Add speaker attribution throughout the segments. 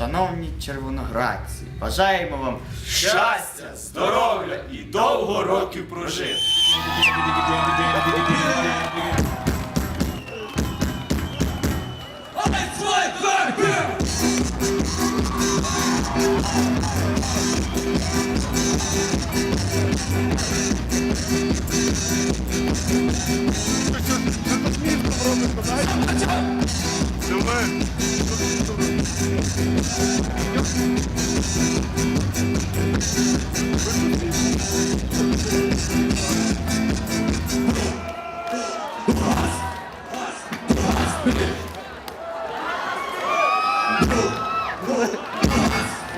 Speaker 1: Шановні червоноградці, бажаємо вам Щастя,
Speaker 2: здоров'я і довго років прожити.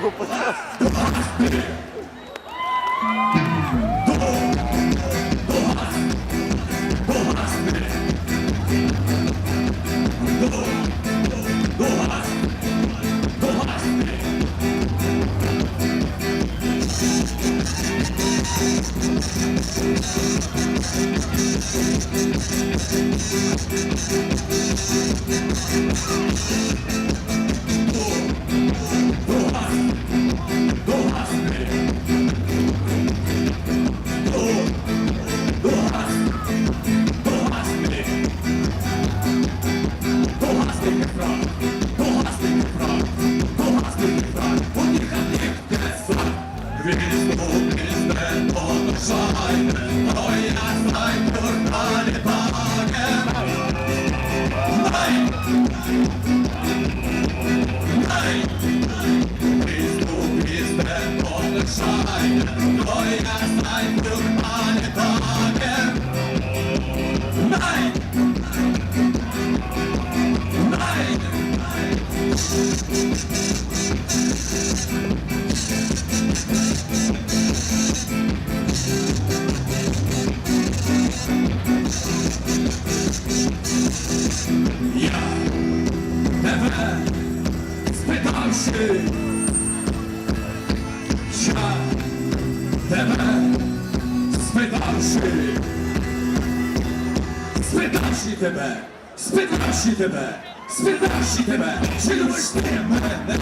Speaker 3: его пытался. Thank you. Gününüz bu bizden olursa aynı Oynarsak kurtarı bağım Hey! Hey! Biz bu bizden olursa aynı Oynarsak kurtarı bağım Hey! Спитавши, я тебе спитавши, спитавши тебе, спитавши тебе, спитавши тебе, чи любиш ти мене,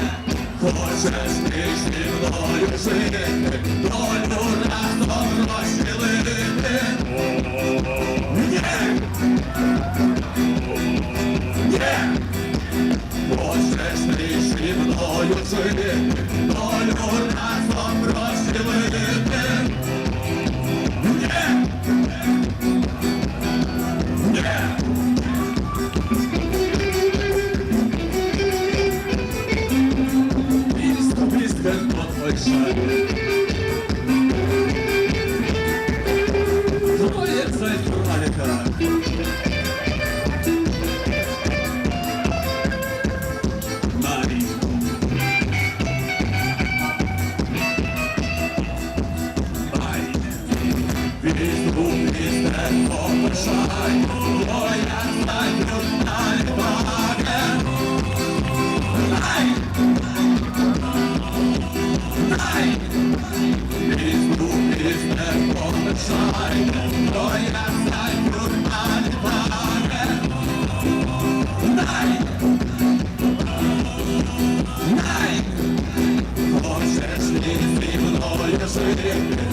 Speaker 3: хочеш ти зі мною жити, долю それで。Bisognisden kommer skjær, og hjertet grønner i dagen. Nei! Nei! Bisognisden kommer skjær, og hjertet grønner i dagen. Nei! Nei! Og kjærlighet i Norge skjer.